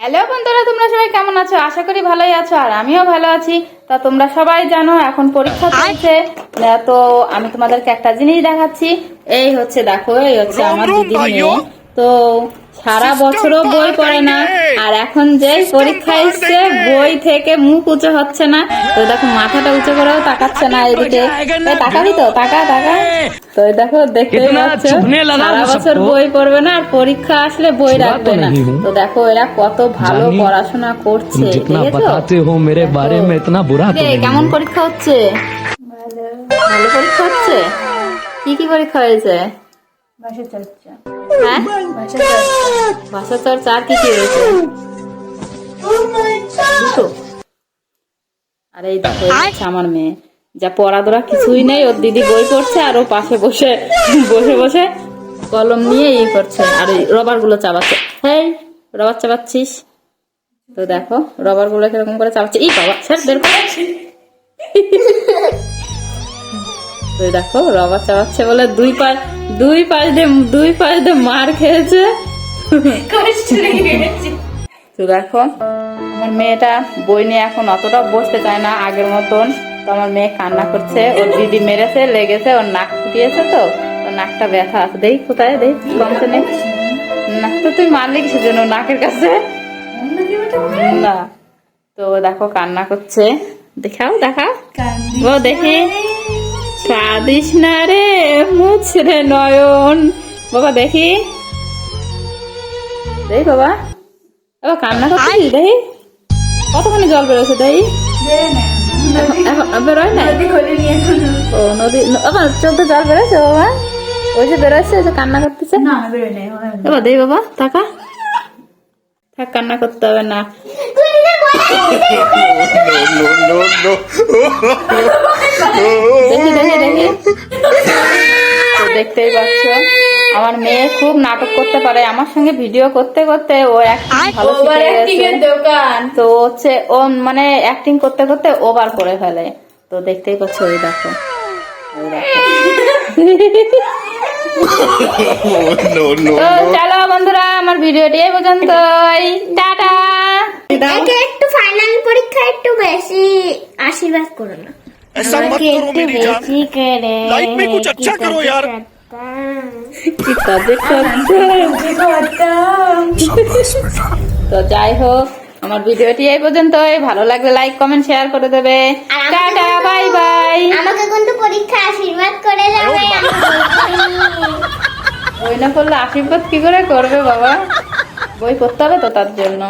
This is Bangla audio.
হ্যালো বন্ধুরা তোমরা সবাই কেমন আছো? আশা করি ভালোই আছো আর আমিও ভালো আছি। তা তোমরা সবাই জানো এখন পরীক্ষা চলছে। তো আমি তোমাদেরকে একটা জিনিস দেখাচ্ছি। এই হচ্ছে দেখো এই হচ্ছে আমার দিদি তো সারা বছরও বই পড়ে না। আর এখন যে পরীক্ষা এসছে বই থেকে মুখ উঁচু হচ্ছে না। তো দেখো মাথাটা উঁচু করেও তাকাচ্ছে না এদিকে। তাকাবি তো তাকা তাকা। তো দেখো দেখতে পাচ্ছ সারা বছর বই পড়বে না আর পরীক্ষা আসলে বই রাখবে না। তো দেখো এরা কত ভালো পড়াশোনা করছে কেমন পরীক্ষা হচ্ছে? ভালো। পরীক্ষা হচ্ছে? কি কি পরীক্ষা হয়েছে? বাসে চর্চা হ্যাঁ? ভাষা চর্চা আর কি কি হয়েছে। দুটো আর এই দেখো আমার মেয়ে। যা পড়াদোড়া কিছুই নেই ওর দিদি বই পড়ছে আর ও পাশে বসে বসে বসে কলম নিয়ে ই করছে আর এই রবারগুলো চাবাচ্ছে। হেই রবার চাবাচ্ছিস? তো দেখো রবারগুলো কীরকম করে চাবাচ্ছে। এই বাবা স্যার বের করে তো দেখো রবার চাবাচ্ছে বলে দুই পাশ দুই পাশ দিয়ে দুই পাশ দিয়ে মার খেয়েছে। তো দেখো আমার মেয়েটা বই নিয়ে এখন অতটা বসতে চায় না আগের মতন। তো আমার মেয়ে কান্না করছে ওর দিদি মেরেছে লেগেছে ওর নাক ফুটিয়েছে তো ওর নাকটা ব্যথা আছে। দেখি কোথায় দেখি কমছে নেই নাক তো তুই মারলি কিসের জন্য নাকের কাছে? না। তো দেখো কান্না করছে। দেখাও দেখাও। ও দেখি। কাঁদিস না রে মুছরে নয়ন বাবা দেখি দেখি বাবা বাবা কান্না করছিস দেখি কতখানি জল বেরোছে দেখি বেরোয় না ও নদী বাবা দিয়ে জল বেরোছে বাবা ওই যে বেরোচ্ছে ওই যে কান্না করতেছে বাবা দেই বাবা টাকা থাক কান্না করতে হবে না দেখি দেখি দেখি। তো দেখতেই পাচ্ছ আমার মেয়ে খুব নাটক করতে পারে আমার সঙ্গে ভিডিও করতে করতে ও ভালো দোকান। তো হচ্ছে ও মানে অ্যাক্টিং করতে করতে ওভার করে ফেলে। তো দেখতেই পাচ্ছ ওই দেখো। তো চলো বন্ধুরা আমার ভিডিওটি এই পর্যন্তই। টাটা! একটু ফাইনাল পরীক্ষা একটু বেশি আশীর্বাদ করো না। ऐसा मत আমাকে करो একটু मेरी जान বেশি করে लाइफ में कुछ अच्छा करो यार কি সাবজেক্ট তো যাই হোক আমার ভিডিওটি এই পর্যন্তই ভালো লাগলে লাইক কমেন্ট শেয়ার করে দেবে আর আমাকে টাটা কিন্তু- বাই বাই আমাকে কিন্তু পরীক্ষা আশীর্বাদ করে যাবে বই না পড়লে আশীর্বাদ কি করে করবে বাবা বই পড়তে হবে তো তার জন্য